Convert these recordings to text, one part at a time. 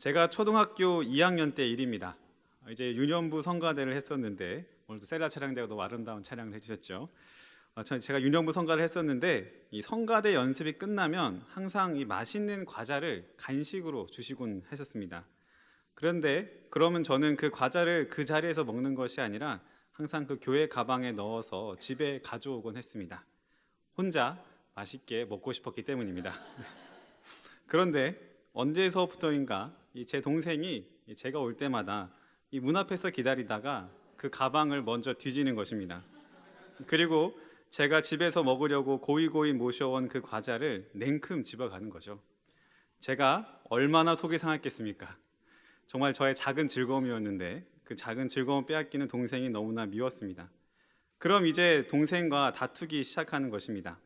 제가 초등학교 2학년 때 일입니다. 이제 유년부 성가대를 했었는데 오늘도 셀라 차량대가 너무 아름다운 차량을 해주셨죠. 어, 저- 제가 유년부 성가를 했었는데 이 성가대 연습이 끝나면 항상 이 맛있는 과자를 간식으로 주시곤 했었습니다. 그런데 그러면 저는 그 과자를 그 자리에서 먹는 것이 아니라 항상 그 교회 가방에 넣어서 집에 가져오곤 했습니다. 혼자 맛있게 먹고 싶었기 때문입니다. 그런데 언제서부터인가 이 제 동생이 이 제가 올 때마다 이 문 앞에서 기다리다가 그 가방을 먼저 뒤지는 것입니다. 그리고 제가 집에서 먹으려고 고이고이 모셔온 그 과자를 냉큼 집어가는 거죠. 제가 얼마나 속이 상했겠습니까? 정말 저의 작은 즐거움이었는데 그 작은 즐거움 빼앗기는 동생이 너무나 미웠습니다. 그럼 이제 동생과 다투기 시작하는 것입니다.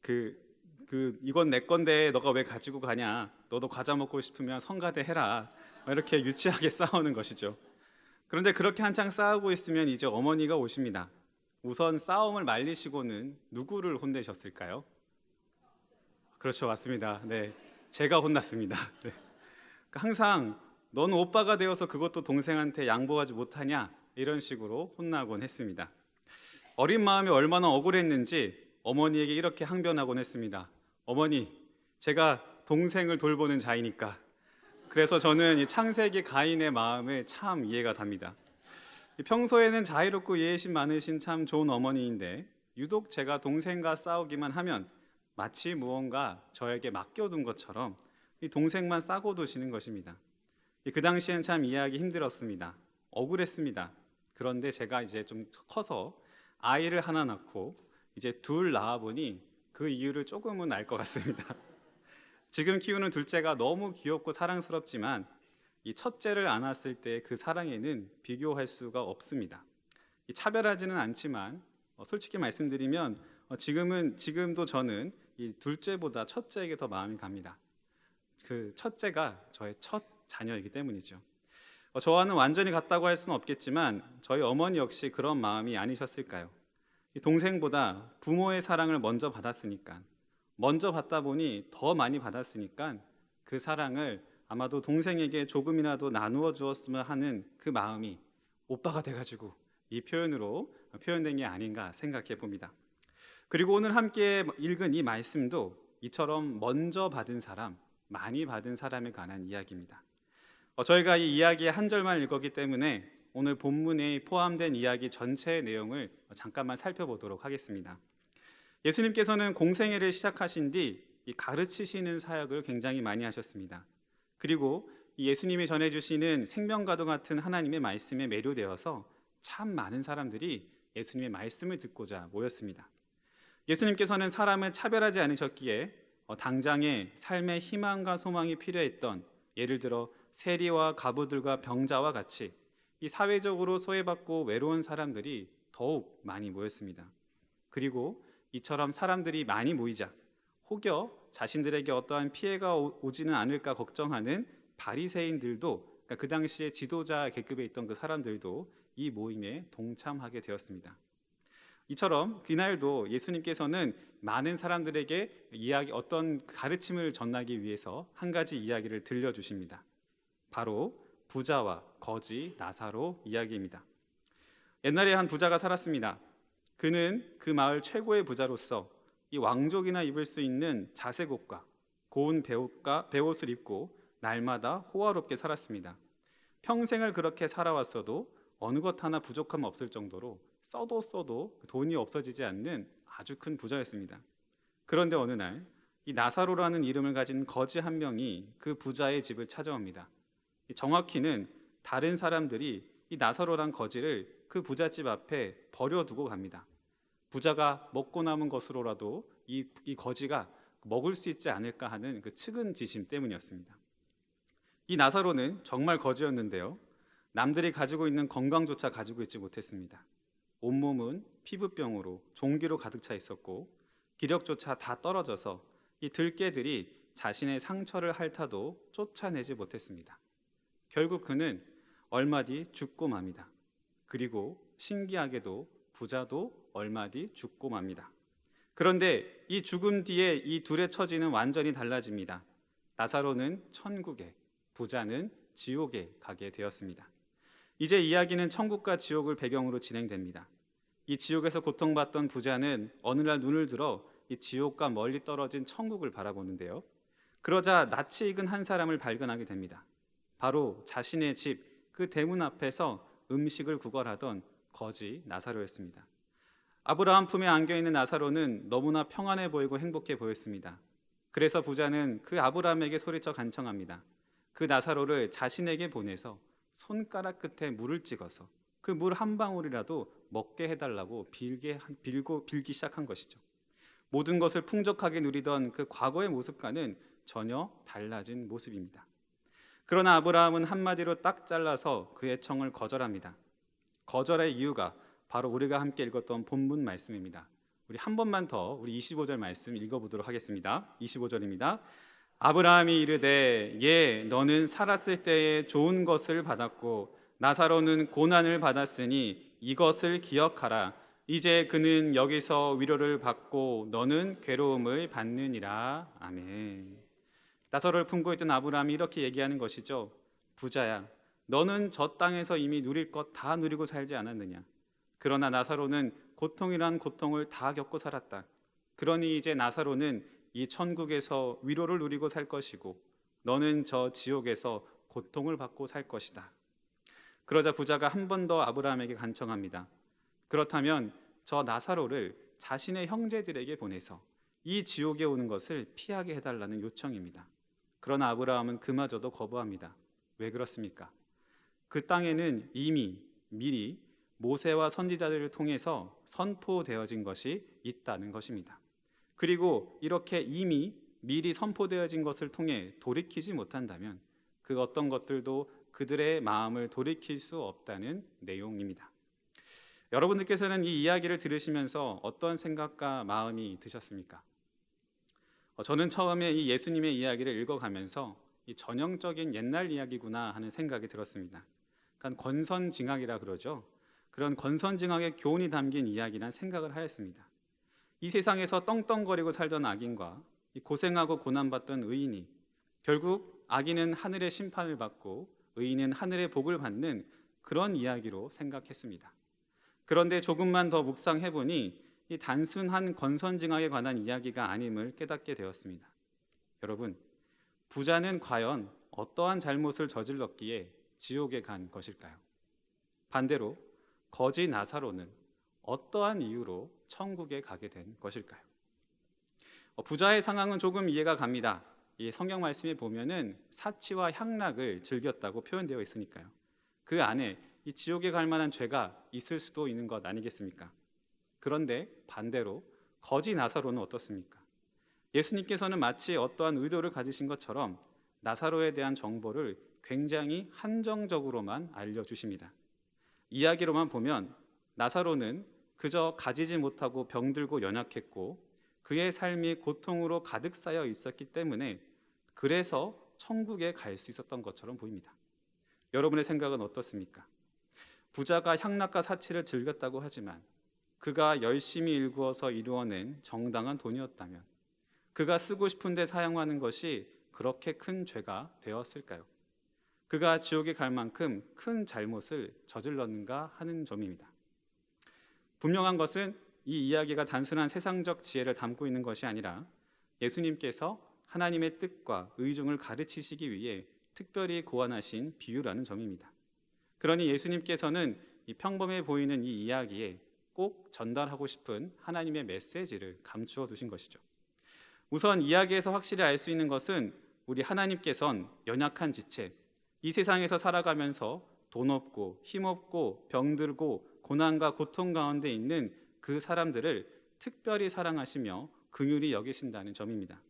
그, 그 이건 내 건데 너가 왜 가지고 가냐? 너도 과자 먹고 싶으면 성가대 해라. 막 이렇게 유치하게 싸우는 것이죠. 그런데 그렇게 한창 싸우고 있으면 이제 어머니가 오십니다. 우선 싸움을 말리시고는 누구를 혼내셨을까요? 그렇죠, 맞습니다. 네, 제가 혼났습니다. 네. 그러니까 항상 넌 오빠가 되어서 그것도 동생한테 양보하지 못하냐 이런 식으로 혼나곤 했습니다. 어린 마음이 얼마나 억울했는지 어머니에게 이렇게 항변하곤 했습니다. 어머니, 제가 동생을 돌보는 자이니까. 그래서 저는 이 창세기 가인의 마음을 참 이해가 답니다. 이 평소에는 자유롭고 예의심 많으신 참 좋은 어머니인데 유독 제가 동생과 싸우기만 하면 마치 무언가 저에게 맡겨둔 것처럼 이 동생만 싸고 두시는 것입니다. 이그 당시엔 참 이해하기 힘들었습니다. 억울했습니다. 그런데 제가 이제 좀 커서 아이를 하나 낳고 이제 둘 낳아 보니 그 이유를 조금은 알 것 같습니다. 지금 키우는 둘째가 너무 귀엽고 사랑스럽지만 이 첫째를 안았을 때 그 사랑에는 비교할 수가 없습니다. 이 차별하지는 않지만 어, 솔직히 말씀드리면 어, 지금은 지금도 저는 이 둘째보다 첫째에게 더 마음이 갑니다. 그 첫째가 저의 첫 자녀이기 때문이죠. 어, 저와는 완전히 같다고 할 수는 없겠지만 저희 어머니 역시 그런 마음이 아니셨을까요? 이 동생보다 부모의 사랑을 먼저 받았으니까 먼저 받다 보니 더 많이 받았으니까 그 사랑을 아마도 동생에게 조금이라도 나누어 주었으면 하는 그 마음이 오빠가 돼가지고 이 표현으로 표현된 게 아닌가 생각해 봅니다. 그리고 오늘 함께 읽은 이 말씀도 이처럼 먼저 받은 사람, 많이 받은 사람에 관한 이야기입니다. 어, 저희가 이 이야기의 한 절만 읽었기 때문에 오늘 본문에 포함된 이야기 전체의 내용을 잠깐만 살펴보도록 하겠습니다. 예수님께서는 공생애를 시작하신 뒤이 가르치시는 사역을 굉장히 많이 하셨습니다. 그리고 이 예수님이 전해주시는 생명과도 같은 하나님의 말씀에 매료되어서 참 많은 사람들이 예수님의 말씀을 듣고자 모였습니다. 예수님께서는 사람을 차별하지 않으셨기에 어, 당장의 삶의 희망과 소망이 필요했던 예를 들어 세리와 가부들과 병자와 같이 이 사회적으로 소외받고 외로운 사람들이 더욱 많이 모였습니다. 그리고 이처럼 사람들이 많이 모이자 혹여 자신들에게 어떠한 피해가 오- 오지는 않을까 걱정하는 바리새인들도 그러니까 그 당시에 지도자 계급에 있던 그 사람들도 이 모임에 동참하게 되었습니다. 이처럼 그날도 예수님께서는 많은 사람들에게 이야기 어떤 가르침을 전하기 위해서 한 가지 이야기를 들려 주십니다. 바로 부자와 거지 나사로 이야기입니다. 옛날에 한 부자가 살았습니다. 그는 그 마을 최고의 부자로서 이 왕족이나 입을 수 있는 자색 옷과 고운 배옷과 배옷을 입고 날마다 호화롭게 살았습니다. 평생을 그렇게 살아왔어도 어느 것 하나 부족함 없을 정도로 써도 써도 돈이 없어지지 않는 아주 큰 부자였습니다. 그런데 어느 날 이 나사로라는 이름을 가진 거지 한 명이 그 부자의 집을 찾아옵니다. 이 정확히는 다른 사람들이 이 나사로란 거지를 그 부잣집 앞에 버려두고 갑니다. 부자가 먹고 남은 것으로라도 이, 이 거지가 먹을 수 있지 않을까 하는 그 측은지심 때문이었습니다. 이 나사로는 정말 거지였는데요. 남들이 가지고 있는 건강조차 가지고 있지 못했습니다. 온몸은 피부병으로 종기로 가득 차 있었고 기력조차 다 떨어져서 이 들개들이 자신의 상처를 핥아도 쫓아내지 못했습니다. 결국 그는 얼마 뒤 죽고 맙니다. 그리고 신기하게도 부자도 얼마 뒤 죽고 맙니다. 그런데 이 죽음 뒤에 이 둘의 처지는 완전히 달라집니다. 나사로는 천국에, 부자는 지옥에 가게 되었습니다. 이제 이야기는 천국과 지옥을 배경으로 진행됩니다. 이 지옥에서 고통받던 부자는 어느 날 눈을 들어 이 지옥과 멀리 떨어진 천국을 바라보는데요. 그러자 낯이 익은 한 사람을 발견하게 됩니다. 바로 자신의 집 그 대문 앞에서 음식을 구걸하던 거지 나사로였습니다. 아브라함 품에 안겨 있는 나사로는 너무나 평안해 보이고 행복해 보였습니다. 그래서 부자는 그 아브라함에게 소리쳐 간청합니다. 그 나사로를 자신에게 보내서 손가락 끝에 물을 찍어서 그 물 한 방울이라도 먹게 해달라고 빌게 빌고 빌기 시작한 것이죠. 모든 것을 풍족하게 누리던 그 과거의 모습과는 전혀 달라진 모습입니다. 그러나 아브라함은 한마디로 딱 잘라서 그의 청을 거절합니다. 거절의 이유가 바로 우리가 함께 읽었던 본문 말씀입니다. 우리 한 번만 더 우리 25절 말씀 읽어보도록 하겠습니다. 25절입니다. 아브라함이 이르되 예 너는 살았을 때에 좋은 것을 받았고 나사로는 고난을 받았으니 이것을 기억하라 이제 그는 여기서 위로를 받고 너는 괴로움을 받느니라 아멘. 나사로를 품고 있던 아브라함이 이렇게 얘기하는 것이죠. 부자야 너는 저 땅에서 이미 누릴 것 다 누리고 살지 않았느냐 그러나 나사로는 고통이란 고통을 다 겪고 살았다. 그러니 이제 나사로는 이 천국에서 위로를 누리고 살 것이고 너는 저 지옥에서 고통을 받고 살 것이다. 그러자 부자가 한 번 더 아브라함에게 간청합니다. 그렇다면 저 나사로를 자신의 형제들에게 보내서 이 지옥에 오는 것을 피하게 해달라는 요청입니다. 그러나 아브라함은 그마저도 거부합니다. 왜 그렇습니까? 그 땅에는 이미 미리 모세와 선지자들을 통해서 선포되어진 것이 있다는 것입니다. 그리고 이렇게 이미 미리 선포되어진 것을 통해 돌이키지 못한다면 그 어떤 것들도 그들의 마음을 돌이킬 수 없다는 내용입니다. 여러분들께서는 이 이야기를 들으시면서 어떤 생각과 마음이 드셨습니까? 어, 저는 처음에 이 예수님의 이야기를 읽어가면서 이 전형적인 옛날 이야기구나 하는 생각이 들었습니다. 그러니까 권선징악이라 그러죠. 그런 권선징악의 교훈이 담긴 이야기란 생각을 하였습니다. 이 세상에서 떵떵거리고 살던 악인과 이 고생하고 고난받던 의인이 결국 악인은 하늘의 심판을 받고 의인은 하늘의 복을 받는 그런 이야기로 생각했습니다. 그런데 조금만 더 묵상해 보니 이 단순한 권선징악에 관한 이야기가 아님을 깨닫게 되었습니다. 여러분, 부자는 과연 어떠한 잘못을 저질렀기에 지옥에 간 것일까요? 반대로 거지 나사로는 어떠한 이유로 천국에 가게 된 것일까요? 어, 부자의 상황은 조금 이해가 갑니다. 이 성경 말씀에 보면은 사치와 향락을 즐겼다고 표현되어 있으니까요. 그 안에 이 지옥에 갈 만한 죄가 있을 수도 있는 것 아니겠습니까? 그런데 반대로 거지 나사로는 어떻습니까? 예수님께서는 마치 어떠한 의도를 가지신 것처럼 나사로에 대한 정보를 굉장히 한정적으로만 알려주십니다. 이야기로만 보면 나사로는 그저 가지지 못하고 병들고 연약했고 그의 삶이 고통으로 가득 쌓여 있었기 때문에 그래서 천국에 갈 수 있었던 것처럼 보입니다. 여러분의 생각은 어떻습니까? 부자가 향락과 사치를 즐겼다고 하지만 그가 열심히 일구어서 이루어낸 정당한 돈이었다면 그가 쓰고 싶은데 사용하는 것이 그렇게 큰 죄가 되었을까요? 그가 지옥에 갈 만큼 큰 잘못을 저질렀는가 하는 점입니다. 분명한 것은 이 이야기가 단순한 세상적 지혜를 담고 있는 것이 아니라 예수님께서 하나님의 뜻과 의중을 가르치시기 위해 특별히 고안하신 비유라는 점입니다. 그러니 예수님께서는 이 평범해 보이는 이 이야기에 꼭 전달하고 싶은 하나님의 메시지를 감추어 두신 것이죠. 우선 이야기에서 확실히 알 수 있는 것은 우리 하나님께선 연약한 지체, 이 세상에서 살아가면서 돈 없고 힘 없고 병들고 고난과 고통 가운데 있는 그 사람들을 특별히 사랑하시며 긍휼히 여기신다는 점입니다.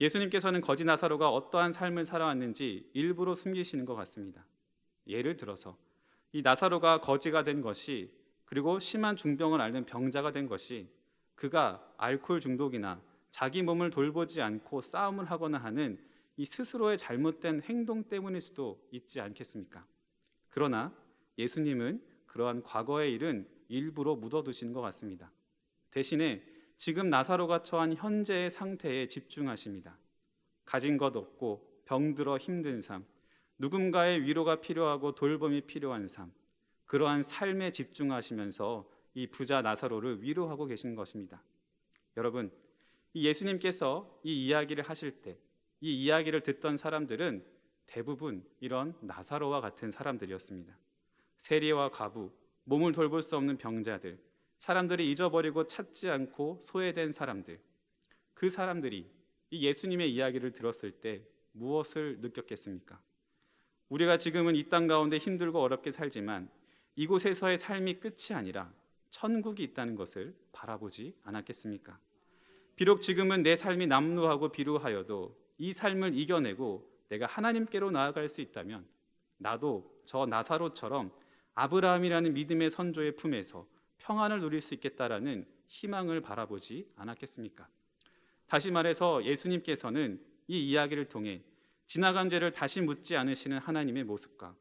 예수님께서는 거지 나사로가 어떠한 삶을 살아왔는지 일부러 숨기시는 것 같습니다. 예를 들어서 이 나사로가 거지가 된 것이 그리고 심한 중병을 앓는 병자가 된 것이 그가 알코올 중독이나 자기 몸을 돌보지 않고 싸움을 하거나 하는 이 스스로의 잘못된 행동 때문일 수도 있지 않겠습니까? 그러나 예수님은 그러한 과거의 일은 일부러 묻어두시는 것 같습니다. 대신에 지금 나사로가 처한 현재의 상태에 집중하십니다. 가진 것 없고 병들어 힘든 삶, 누군가의 위로가 필요하고 돌봄이 필요한 삶, 그러한 삶에 집중하시면서 이 부자 나사로를 위로하고 계시는 것입니다. 여러분, 이 예수님께서 이 이야기를 하실 때, 이 이야기를 듣던 사람들은 대부분 이런 나사로와 같은 사람들이었습니다. 세리와 과부, 몸을 돌볼 수 없는 병자들, 사람들이 잊어버리고 찾지 않고 소외된 사람들, 그 사람들이 이 예수님의 이야기를 들었을 때 무엇을 느꼈겠습니까? 우리가 지금은 이 땅 가운데 힘들고 어렵게 살지만 이곳에서의 삶이 끝이 아니라 천국이 있다는 것을 바라보지 않았겠습니까? 비록 지금은 내 삶이 남루하고 비루하여도 이 삶을 이겨내고 내가 하나님께로 나아갈 수 있다면 나도 저 나사로처럼 아브라함이라는 믿음의 선조의 품에서 평안을 누릴 수 있겠다라는 희망을 바라보지 않았겠습니까? 다시 말해서 예수님께서는 이 이야기를 통해 지나간 죄를 다시 묻지 않으시는 하나님의 모습과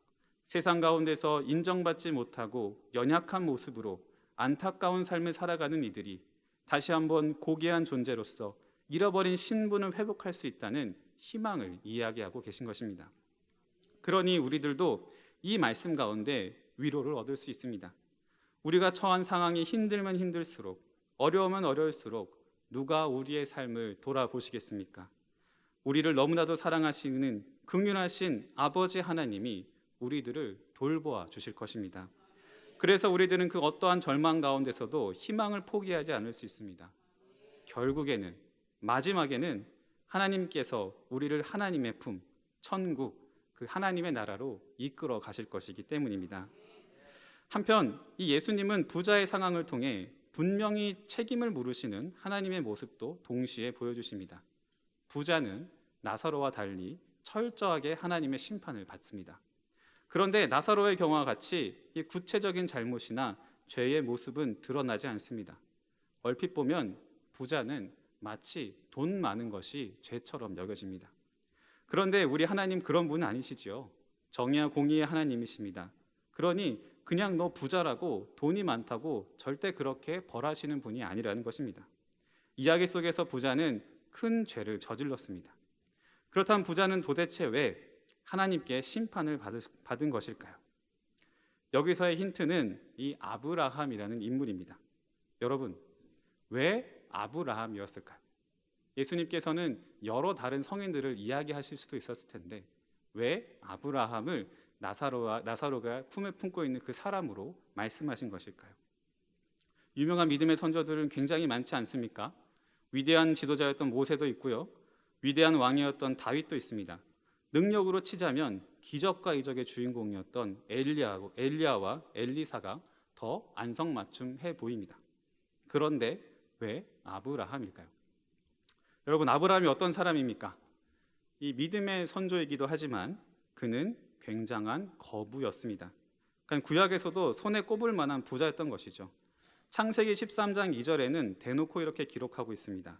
세상 가운데서 인정받지 못하고 연약한 모습으로 안타까운 삶을 살아가는 이들이 다시 한번 고귀한 존재로서 잃어버린 신분을 회복할 수 있다는 희망을 이야기하고 계신 것입니다. 그러니 우리들도 이 말씀 가운데 위로를 얻을 수 있습니다. 우리가 처한 상황이 힘들면 힘들수록 어려우면 어려울수록 누가 우리의 삶을 돌아보시겠습니까? 우리를 너무나도 사랑하시는 긍휼하신 아버지 하나님이 우리들을 돌보아 주실 것입니다. 그래서 우리들은 그 어떠한 절망 가운데서도 희망을 포기하지 않을 수 있습니다. 결국에는 마지막에는 하나님께서 우리를 하나님의 품, 천국, 그 하나님의 나라로 이끌어 가실 것이기 때문입니다. 한편 이 예수님은 부자의 상황을 통해 분명히 책임을 물으시는 하나님의 모습도 동시에 보여주십니다. 부자는 나사로와 달리 철저하게 하나님의 심판을 받습니다. 그런데 나사로의 경우와 같이 이 구체적인 잘못이나 죄의 모습은 드러나지 않습니다. 얼핏 보면 부자는 마치 돈 많은 것이 죄처럼 여겨집니다. 그런데 우리 하나님 그런 분은 아니시지요. 정의와 공의의 하나님이십니다. 그러니 그냥 너 부자라고 돈이 많다고 절대 그렇게 벌하시는 분이 아니라는 것입니다. 이야기 속에서 부자는 큰 죄를 저질렀습니다. 그렇다면 부자는 도대체 왜 하나님께 심판을 받은 것일까요? 여기서의 힌트는 이 아브라함이라는 인물입니다. 여러분, 왜 아브라함이었을까요? 예수님께서는 여러 다른 성인들을 이야기하실 수도 있었을 텐데 왜 아브라함을 나사로와 나사로가 품에 품고 있는 그 사람으로 말씀하신 것일까요? 유명한 믿음의 선조들은 굉장히 많지 않습니까? 위대한 지도자였던 모세도 있고요. 위대한 왕이었던 다윗도 있습니다. 능력으로 치자면 기적과 이적의 주인공이었던 엘리야, 엘리야와 엘리사가 더 안성맞춤해 보입니다. 그런데 왜 아브라함일까요? 여러분 아브라함이 어떤 사람입니까? 이 믿음의 선조이기도 하지만 그는 굉장한 거부였습니다. 그러니까 구약에서도 손에 꼽을 만한 부자였던 것이죠. 창세기 13장 2절에는 대놓고 이렇게 기록하고 있습니다.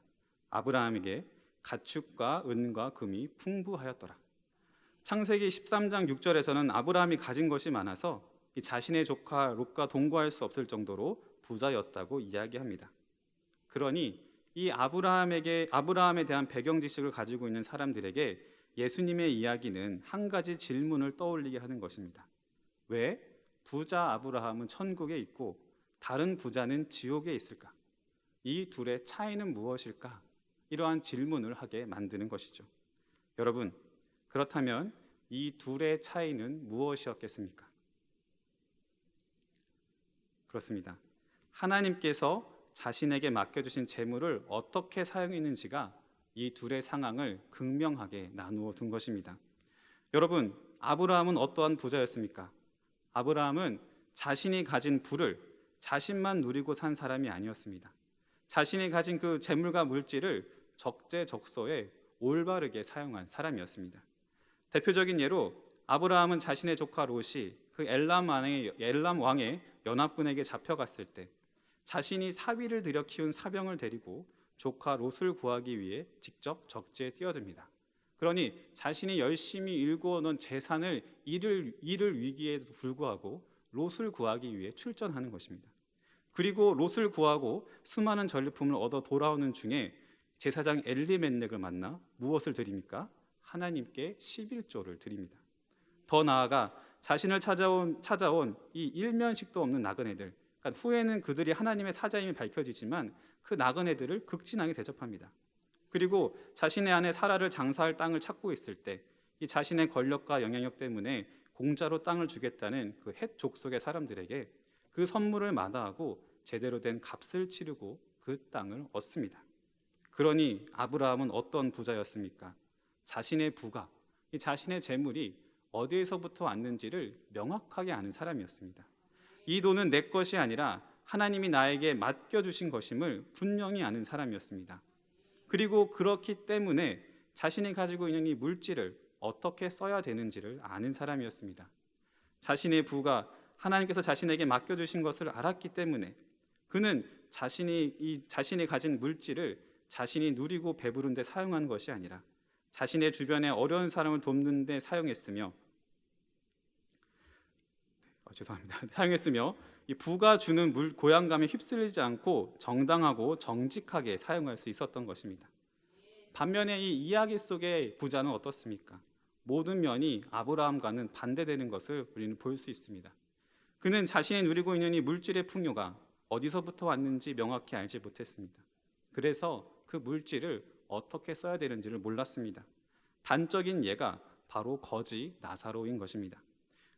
아브라함에게 가축과 은과 금이 풍부하였더라. 창세기 13장 6절에서는 아브라함이 가진 것이 많아서 자신의 조카 롯과 동거할 수 없을 정도로 부자였다고 이야기합니다. 그러니 이 아브라함에게 아브라함에 대한 배경 지식을 가지고 있는 사람들에게 예수님의 이야기는 한 가지 질문을 떠올리게 하는 것입니다. 왜 부자 아브라함은 천국에 있고 다른 부자는 지옥에 있을까? 이 둘의 차이는 무엇일까? 이러한 질문을 하게 만드는 것이죠. 여러분, 그렇다면 이 둘의 차이는 무엇이었겠습니까? 그렇습니다. 하나님께서 자신에게 맡겨주신 재물을 어떻게 사용했는지가 이 둘의 상황을 극명하게 나누어 둔 것입니다. 여러분, 아브라함은 어떠한 부자였습니까? 아브라함은 자신이 가진 부를 자신만 누리고 산 사람이 아니었습니다. 자신이 가진 그 재물과 물질을 적재적소에 올바르게 사용한 사람이었습니다. 대표적인 예로 아브라함은 자신의 조카 롯이 그 엘람 왕의 엘람 왕의 연합군에게 잡혀갔을 때 자신이 사위를 들여 키운 사병을 데리고 조카 롯을 구하기 위해 직접 적지에 뛰어듭니다. 그러니 자신이 열심히 일구어 놓은 재산을 잃을, 잃을 위기에도 불구하고 롯을 구하기 위해 출전하는 것입니다. 그리고 롯을 구하고 수많은 전리품을 얻어 돌아오는 중에 제사장 엘리멜렉을 만나 무엇을 드립니까? 하나님께 11조를 드립니다. 더 나아가 자신을 찾아온 찾아온 이 일면식도 없는 나그네들. 그러니까 후에는 그들이 하나님의 사자임이 밝혀지지만 그 나그네들을 극진하게 대접합니다. 그리고 자신의 아내 사라를 장사할 땅을 찾고 있을 때 이 자신의 권력과 영향력 때문에 공짜로 땅을 주겠다는 그헷 족속의 사람들에게 그 선물을 마다하고 제대로 된 값을 치르고 그 땅을 얻습니다. 그러니 아브라함은 어떤 부자였습니까? 자신의 부가, 이 자신의 재물이 어디에서부터 왔는지를 명확하게 아는 사람이었습니다. 이 돈은 내 것이 아니라 하나님이 나에게 맡겨주신 것임을 분명히 아는 사람이었습니다. 그리고 그렇기 때문에 자신이 가지고 있는 이 물질을 어떻게 써야 되는지를 아는 사람이었습니다. 자신의 부가 하나님께서 자신에게 맡겨주신 것을 알았기 때문에 그는 자신이 이 자신이 가진 물질을 자신이 누리고 배부른 데 사용한 것이 아니라 자신의 주변에 어려운 사람을 돕는 데 사용했으며 어, 죄송합니다. 사용했으며 이 부가 주는 물 고향감에 휩쓸리지 않고 정당하고 정직하게 사용할 수 있었던 것입니다. 반면에 이 이야기 속의 부자는 어떻습니까? 모든 면이 아브라함과는 반대되는 것을 우리는 볼 수 있습니다. 그는 자신이 누리고 있는 이 물질의 풍요가 어디서부터 왔는지 명확히 알지 못했습니다. 그래서 그 물질을 어떻게 써야 되는지를 몰랐습니다. 단적인 예가 바로 거지 나사로인 것입니다.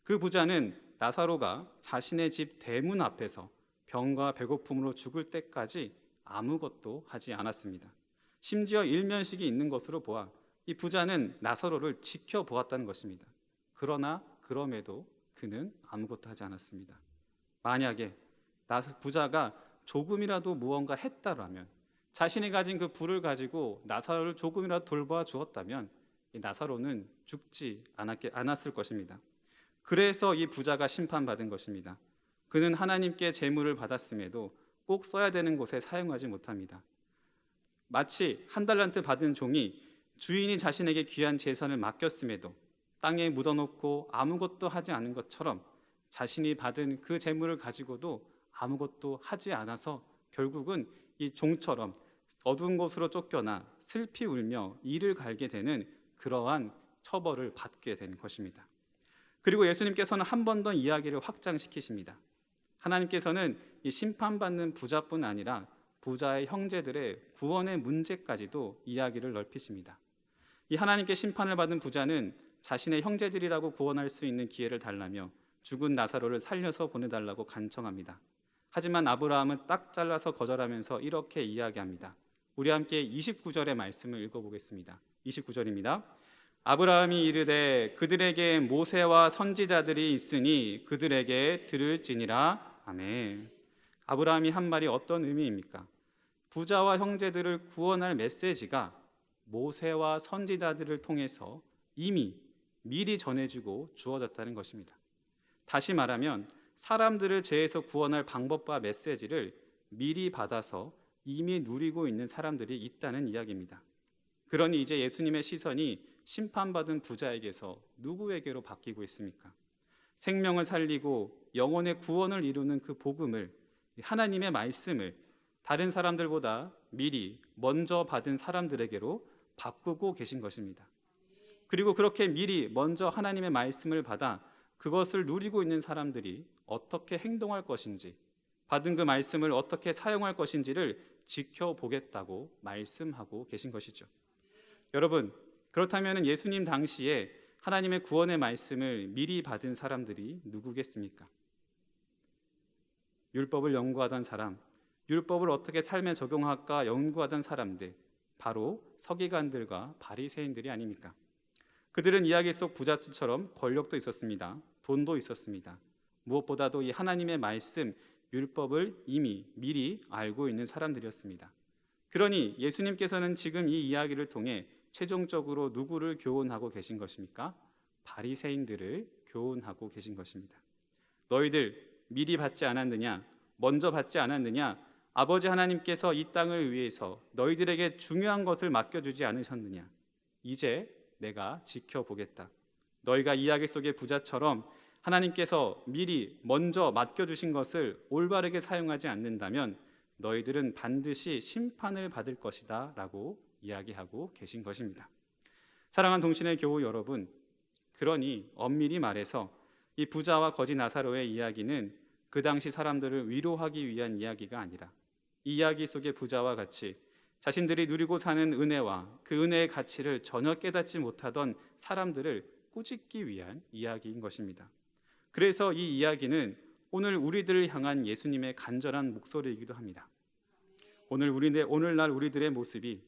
그 부자는 나사로가 자신의 집 대문 앞에서 병과 배고픔으로 죽을 때까지 아무것도 하지 않았습니다. 심지어 일면식이 있는 것으로 보아 이 부자는 나사로를 지켜보았다는 것입니다. 그러나 그럼에도 그는 아무것도 하지 않았습니다. 만약에 나 부자가 조금이라도 무언가 했다라면 자신이 가진 그 부를 가지고 나사로를 조금이라도 돌봐 주었다면 이 나사로는 죽지 않았게, 않았을 것입니다. 그래서 이 부자가 심판받은 것입니다. 그는 하나님께 재물을 받았음에도 꼭 써야 되는 곳에 사용하지 못합니다. 마치 한 달란트 받은 종이 주인이 자신에게 귀한 재산을 맡겼음에도 땅에 묻어놓고 아무것도 하지 않은 것처럼 자신이 받은 그 재물을 가지고도 아무것도 하지 않아서 결국은 이 종처럼 어두운 곳으로 쫓겨나 슬피 울며 이를 갈게 되는 그러한 처벌을 받게 된 것입니다. 그리고 예수님께서는 한 번 더 이야기를 확장시키십니다. 하나님께서는 이 심판받는 부자뿐 아니라 부자의 형제들의 구원의 문제까지도 이야기를 넓히십니다. 이 하나님께 심판을 받은 부자는 자신의 형제들이라고 구원할 수 있는 기회를 달라며 죽은 나사로를 살려서 보내달라고 간청합니다. 하지만 아브라함은 딱 잘라서 거절하면서 이렇게 이야기합니다. 우리 함께 29절의 말씀을 읽어보겠습니다. 29절입니다. 아브라함이 이르되 그들에게 모세와 선지자들이 있으니 그들에게 들을지니라. 아멘. 아브라함이 한 말이 어떤 의미입니까? 부자와 형제들을 구원할 메시지가 모세와 선지자들을 통해서 이미 미리 전해지고 주어졌다는 것입니다. 다시 말하면 사람들을 죄에서 구원할 방법과 메시지를 미리 받아서 이미 누리고 있는 사람들이 있다는 이야기입니다. 그러니 이제 예수님의 시선이 심판받은 부자에게서 누구에게로 바뀌고 있습니까? 생명을 살리고 영혼의 구원을 이루는 그 복음을 하나님의 말씀을 다른 사람들보다 미리 먼저 받은 사람들에게로 바꾸고 계신 것입니다. 그리고 그렇게 미리 먼저 하나님의 말씀을 받아 그것을 누리고 있는 사람들이 어떻게 행동할 것인지, 받은 그 말씀을 어떻게 사용할 것인지를 지켜보겠다고 말씀하고 계신 것이죠. 여러분, 그렇다면 예수님 당시에 하나님의 구원의 말씀을 미리 받은 사람들이 누구겠습니까? 율법을 연구하던 사람, 율법을 어떻게 삶에 적용할까 연구하던 사람들, 바로 서기관들과 바리새인들이 아닙니까? 그들은 이야기 속 부자처럼 권력도 있었습니다. 돈도 있었습니다. 무엇보다도 이 하나님의 말씀, 율법을 이미 미리 알고 있는 사람들이었습니다. 그러니 예수님께서는 지금 이 이야기를 통해 최종적으로 누구를 교훈하고 계신 것입니까? 바리새인들을 교훈하고 계신 것입니다. 너희들 미리 받지 않았느냐? 먼저 받지 않았느냐? 아버지 하나님께서 이 땅을 위해서 너희들에게 중요한 것을 맡겨주지 않으셨느냐? 이제 내가 지켜보겠다. 너희가 이야기 속의 부자처럼 하나님께서 미리 먼저 맡겨주신 것을 올바르게 사용하지 않는다면 너희들은 반드시 심판을 받을 것이다 라고 이야기하고 계신 것입니다. 사랑하는 동신의 교우 여러분, 그러니 엄밀히 말해서 이 부자와 거지 나사로의 이야기는 그 당시 사람들을 위로하기 위한 이야기가 아니라 이 이야기 속의 부자와 같이 자신들이 누리고 사는 은혜와 그 은혜의 가치를 전혀 깨닫지 못하던 사람들을 꾸짖기 위한 이야기인 것입니다. 그래서 이 이야기는 오늘 우리들을 향한 예수님의 간절한 목소리이기도 합니다. 오늘 우리 오늘날 우리들의 모습이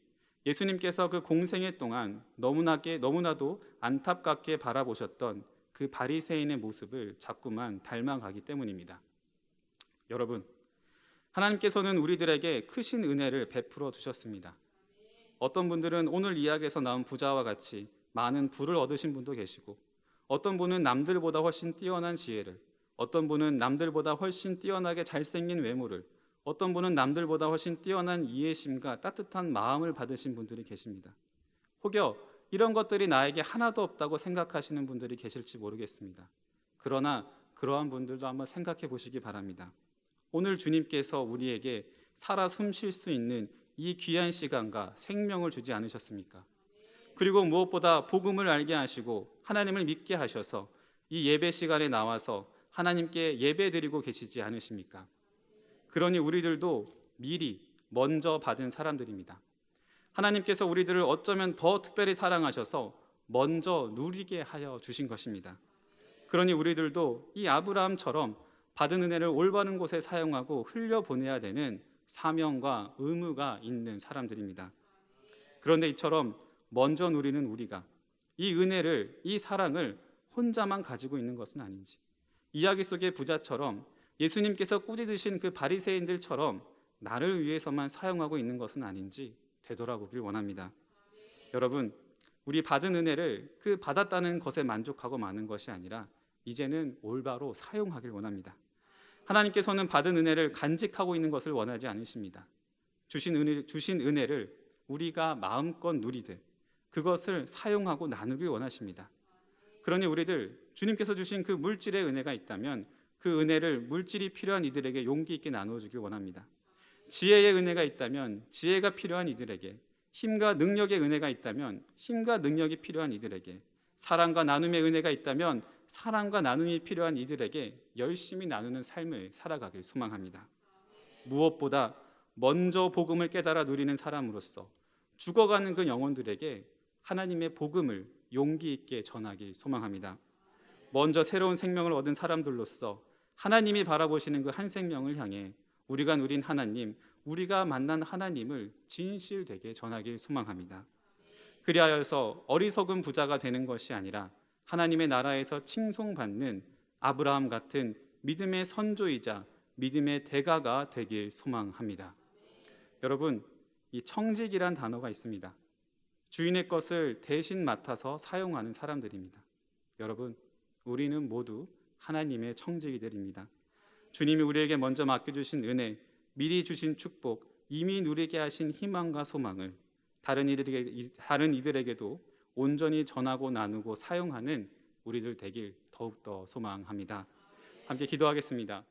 예수님께서 그 공생애 동안 너무나게 너무나도 안타깝게 바라보셨던 그 바리새인의 모습을 자꾸만 닮아가기 때문입니다. 여러분, 하나님께서는 우리들에게 크신 은혜를 베풀어 주셨습니다. 어떤 분들은 오늘 이야기에서 나온 부자와 같이 많은 부를 얻으신 분도 계시고 어떤 분은 남들보다 훨씬 뛰어난 지혜를 어떤 분은 남들보다 훨씬 뛰어나게 잘생긴 외모를 어떤 분은 남들보다 훨씬 뛰어난 이해심과 따뜻한 마음을 받으신 분들이 계십니다. 혹여 이런 것들이 나에게 하나도 없다고 생각하시는 분들이 계실지 모르겠습니다. 그러나 그러한 분들도 한번 생각해 보시기 바랍니다. 오늘 주님께서 우리에게 살아 숨 쉴 수 있는 이 귀한 시간과 생명을 주지 않으셨습니까? 그리고 무엇보다 복음을 알게 하시고 하나님을 믿게 하셔서 이 예배 시간에 나와서 하나님께 예배 드리고 계시지 않으십니까? 그러니 우리들도 미리 먼저 받은 사람들입니다. 하나님께서 우리들을 어쩌면 더 특별히 사랑하셔서 먼저 누리게 하여 주신 것입니다. 그러니 우리들도 이 아브라함처럼 받은 은혜를 올바른 곳에 사용하고 흘려 보내야 되는 사명과 의무가 있는 사람들입니다. 그런데 이처럼 먼저 누리는 우리가 이 은혜를 이 사랑을 혼자만 가지고 있는 것은 아닌지 이야기 속의 부자처럼 예수님께서 꾸짖으신 그 바리새인들처럼 나를 위해서만 사용하고 있는 것은 아닌지 되돌아보길 원합니다. 여러분, 우리 받은 은혜를 그 받았다는 것에 만족하고 마는 것이 아니라 이제는 올바로 사용하길 원합니다. 하나님께서는 받은 은혜를 간직하고 있는 것을 원하지 않으십니다. 주신 은혜, 주신 은혜를 우리가 마음껏 누리되 그것을 사용하고 나누길 원하십니다. 그러니 우리들 주님께서 주신 그 물질의 은혜가 있다면 그 은혜를 물질이 필요한 이들에게 용기 있게 나누어 주길 원합니다. 지혜의 은혜가 있다면 지혜가 필요한 이들에게 힘과 능력의 은혜가 있다면 힘과 능력이 필요한 이들에게 사랑과 나눔의 은혜가 있다면 사랑과 나눔이 필요한 이들에게 열심히 나누는 삶을 살아가길 소망합니다. 무엇보다 먼저 복음을 깨달아 누리는 사람으로서 죽어가는 그 영혼들에게 하나님의 복음을 용기 있게 전하길 소망합니다. 먼저 새로운 생명을 얻은 사람들로서 하나님이 바라보시는 그 한 생명을 향해 우리가 누린 하나님, 우리가 만난 하나님을 진실되게 전하길 소망합니다. 그리하여서 어리석은 부자가 되는 것이 아니라 하나님의 나라에서 칭송받는 아브라함 같은 믿음의 선조이자 믿음의 대가가 되길 소망합니다. 여러분, 이 청직이란 단어가 있습니다. 주인의 것을 대신 맡아서 사용하는 사람들입니다. 여러분, 우리는 모두 하나님의 청지기들입니다. 주님이 우리에게 먼저 맡겨주신 은혜, 미리 주신 축복, 이미 누리게 하신 희망과 소망을 다른 이들에게 다른 이들에게도 온전히 전하고 나누고 사용하는 우리들 되길 더욱더 소망합니다. 함께 기도하겠습니다.